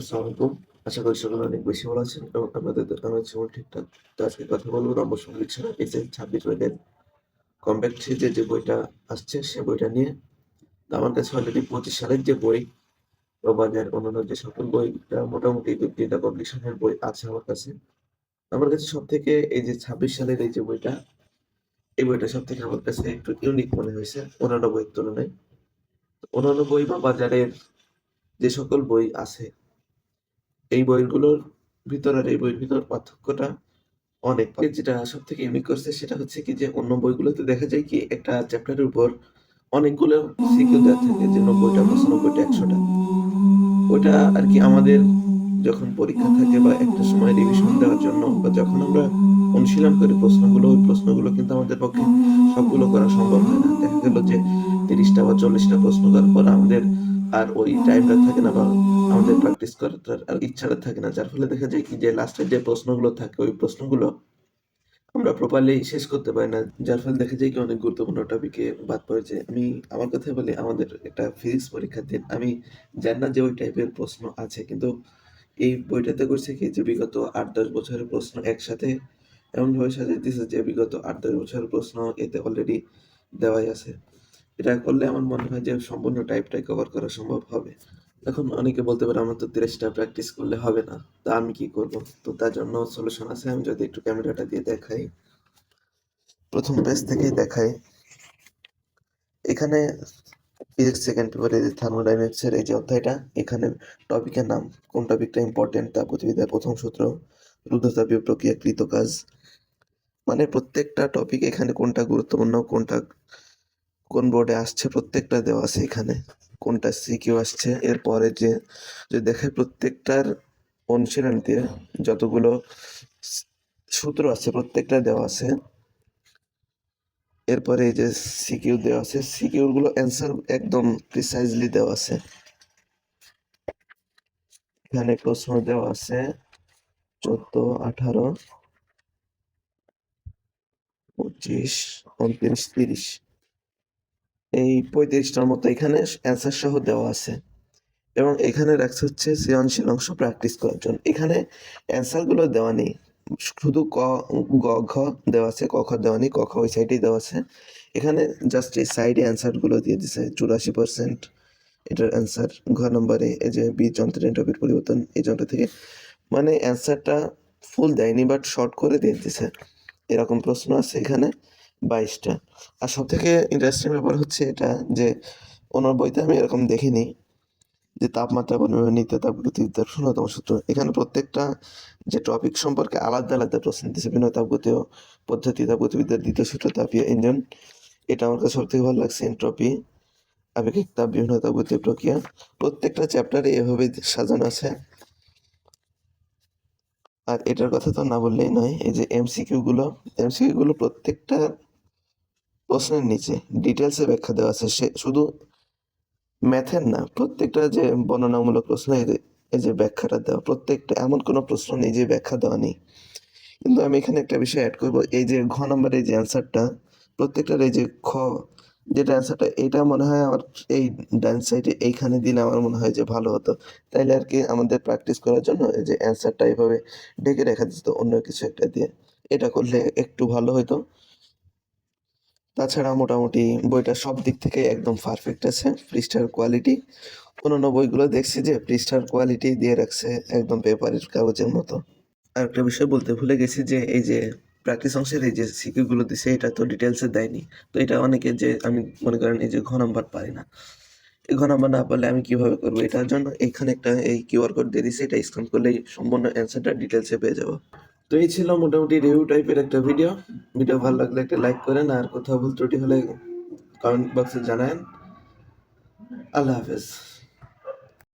আসসালামু। আশা করি সকলে অনেক বেশি ভালো আছেন এবং আপনাদের আমার জীবন ঠিকঠাক। তো আজকে কথা বলব রম্য সংগীত সেরা এই যে 26 বইয়ের কমব্যাক সিরিজের যে বইটা আসছে সে বইটা নিয়ে। তো আমার কাছে অলরেডি 25 সালের যে বই প্রবাদের অন্যান্য যে সকল বই আ মোটামুটি 2-3 টা বই আছে আমার কাছে। আমার কাছে সবথেকে এই যে 26 সালের এই যে বইটা, এই বইটা সবথেকে আমার কাছে একটু ইউনিক মনে হইছে অন্যান্য বইয়ের তুলনায়। অন্যান্য বই বা বাজারের যে সকল বই আছে এই বইগুলোর ভিতর আর এই বইয়ের ভিতর পার্থক্যটা অনেক। যেটা সবথেকে ইউনিক করছে সেটা হচ্ছে কি যে অন্য বইগুলোতে দেখা যায় কি একটা চ্যাপ্টারের উপর অনেকগুলো সিকিউ দেওয়া থাকে যে 90 টা, 95 টা, 100 টা। ওইটা আমাদের যখন পরীক্ষা থাকে বা একটা সময় রিভিশন দেওয়ার জন্য বা যখন আমরা অনুশীলন করি প্রশ্নগুলো, ওই প্রশ্নগুলো কিন্তু আমাদের পক্ষে সবগুলো করা সম্ভব হয় না। দেখা গেল যে তিরিশটা বা চল্লিশটা প্রশ্ন করার পর আমাদের আর ওই টাইমটা থাকে না বা আমাদের প্র্যাকটিস করার আর ইচ্ছাটা থাকে না। যার ফলে দেখা যায় কি যে লাস্টের যে প্রশ্নগুলো থাকে, ওই প্রশ্নগুলো আমরা প্রপারলি শেষ করতে পারি না। যার ফলে দেখা যায় কি অনেক গুরুত্বপূর্ণ টপিকে বাদ পড়ে যায়। আমি আমার কথাই বলি, আমাদের একটা ফিজিক্স পরীক্ষার দিন আমি জানি না যে ওই টাইপের প্রশ্ন আছে। কিন্তু এই বইটাতে করছে কি যে বিগত আট দশ বছরের প্রশ্ন একসাথে এমনভাবে সাজিয়ে দিয়েছে যে বিগত আট দশ বছরের প্রশ্ন এতে অলরেডি দেওয়াই আছে। এটা করলে আমার মনে হয় যে সম্পূর্ণ টাইপটাই কভার করা সম্ভব হবে। এখন অনেকে বলতে পারে আমার তো ৩০ টা প্র্যাকটিস করলে হবে না। তা আমি কি করব? তো তার জন্য সলিউশন আছে। আমি যদি একটু ক্যামেরাটা দিয়ে দেখাই। প্রথম পেজ থেকেই দেখাই। এখানে ফিজিক্স সেকেন্ড পেপারে যে থার্মোডাইনামিক্স এর এই যে অধ্যায়টা এখানে টপিকের নাম, কোন টপিকটা ইম্পোর্টেন্ট, তাপগতিবিদ্যার প্রথম সূত্র, রুদ্ধতাপীয় প্রক্রিয়াকৃত কাজ। মানে প্রত্যেকটা টপিক এখানে কোনটা গুরুত্বপূর্ণ, কোনটা কোন বোর্ডে আসছে প্রত্যেকটা দেওয়া আছে এখানে। কোনটা সিকিউ আসছে এরপরে যে যদি দেখে প্রত্যেকটার অনুশীলনীতে যতগুলো সূত্র আছে প্রত্যেকটা দেওয়া আছে। এরপরে এই যে সিকিউ দেওয়া আছে। সিকিউ গুলো অ্যান্সার একদম প্রিসাইজলি দেওয়া আছে। এখানে প্রশ্ন দেওয়া আছে ১৪, ১৮ ২৫, ২৯, ৩০ এই পঁয়ত্রিশটার মতো এখানে অ্যান্সার সহ দেওয়া আছে। এবং এখানে রাখছে হচ্ছে সৃজনশীল অংশ প্র্যাকটিস করার জন্য। এখানে অ্যান্সারগুলো দেওয়া নেই। শুধু ক, গ, ঘ দেওয়া আছে। ক, খ দেওয়া নেই। ক, খ ওই সাইডেই দেওয়া আছে। এখানে জাস্ট এই সাইডে অ্যান্সারগুলো দিয়ে দিছে ৮৪% এটার অ্যান্সার। ঘ নম্বরে এই যে বীজ যন্ত্রের এন্ট্রপির পরিবর্তন এই যন্ত্র থেকে মানে অ্যান্সারটা ফুল দেয়নি বাট শর্ট করে দিয়ে দিছে। এরকম প্রশ্ন আছে এখানে ২২ আর সব থেকে ইন্টারেস্টিং ব্যাপার হচ্ছে এটা যে ওনার বইতে আমি এরকম দেখিনি যে তাপমাত্রা পরিমাপের নীতি তাপগতিবিদ্যার ১৬ তম সূত্র। এখানে প্রত্যেকটা যে টপিক সম্পর্কে আলাদা, আলাদা প্রশ্ন দিছে। বিনয় তাপগতীয় পদ্ধতি, তাপগতিবিদ্যার দ্বিতীয় সূত্র, তাপীয় ইঞ্জিন। এটা আমার কাছে সবথেকে ভালো লাগছে এনট্রপি, আপেক্ষিক তাপ, বিভিন্ন তাপগতীয় প্রক্রিয়া। প্রত্যেকটা চ্যাপ্টারে এভাবে সাজানো আছে। আর এটার কথা তো না বললেই নয়। এই যে এমসিকিউগুলো এমসিকিউগুলো প্রত্যেকটা প্রশ্নের নিচে ডিটেইলসে ব্যাখ্যা দেওয়া আছে। সে শুধু ম্যাথের না, প্রত্যেকটা যে বর্ণনামূলক প্রশ্ন এই যে ব্যাখ্যাটা দেওয়া। প্রত্যেকটা এমন কোনো প্রশ্ন নেই যে ব্যাখ্যা দেওয়া নেই। কিন্তু আমি এখানে একটা বিষয় এড করব। এই যে ঘ নম্বরের এই যে অ্যান্সারটা প্রত্যেকটার এই যে খ যেটা অ্যান্সারটা এটা মনে হয় আমার এই ডান সাইডে এইখানে দিলে আমার মনে হয় যে ভালো হতো। তাইলে আরকি আমাদের প্র্যাকটিস করার জন্য এই যে অ্যান্সারটা এভাবে ঢেকে রেখা যেত অন্য কিছু একটা দিয়ে। এটা করলে একটু ভালো হইতো। তাছাড়া মোটামুটি বইটা সব দিক থেকে একদম পারফেক্ট আছে। পৃষ্ঠার কোয়ালিটি অন্যান্য বইগুলো দেখছি যে পৃষ্ঠার কোয়ালিটি দিয়ে রাখছে একদম পেপারের কাগজের মতো। আর একটা বিষয় বলতে ভুলে গেছি যে এই যে প্র্যাকটিস অংশের এই যে সিকিউ গুলো দিছে, এটা তো ডিটেলসে দেয়নি। তো এটা অনেকে যে আমি মনে করেন এই যে ঘ নাম্বার পারি না। এই ঘ নাম্বার না পারলে আমি কীভাবে করব? এটার জন্য এইখানে একটা এই কিউআর কোড দিয়ে দিছে। এটা স্ক্যান করলেই সম্পূর্ণ অ্যান্সারটা ডিটেলসে পেয়ে যাব। তো এই ছিল মোটামুটি রিভিউ টাইপের একটা ভিডিও। ভিডিও ভালো লাগলে একটা লাইক করেন আর কোথাও ভুল ত্রুটি হলে কমেন্ট বক্সে জানান আল্লাহ হাফেজ।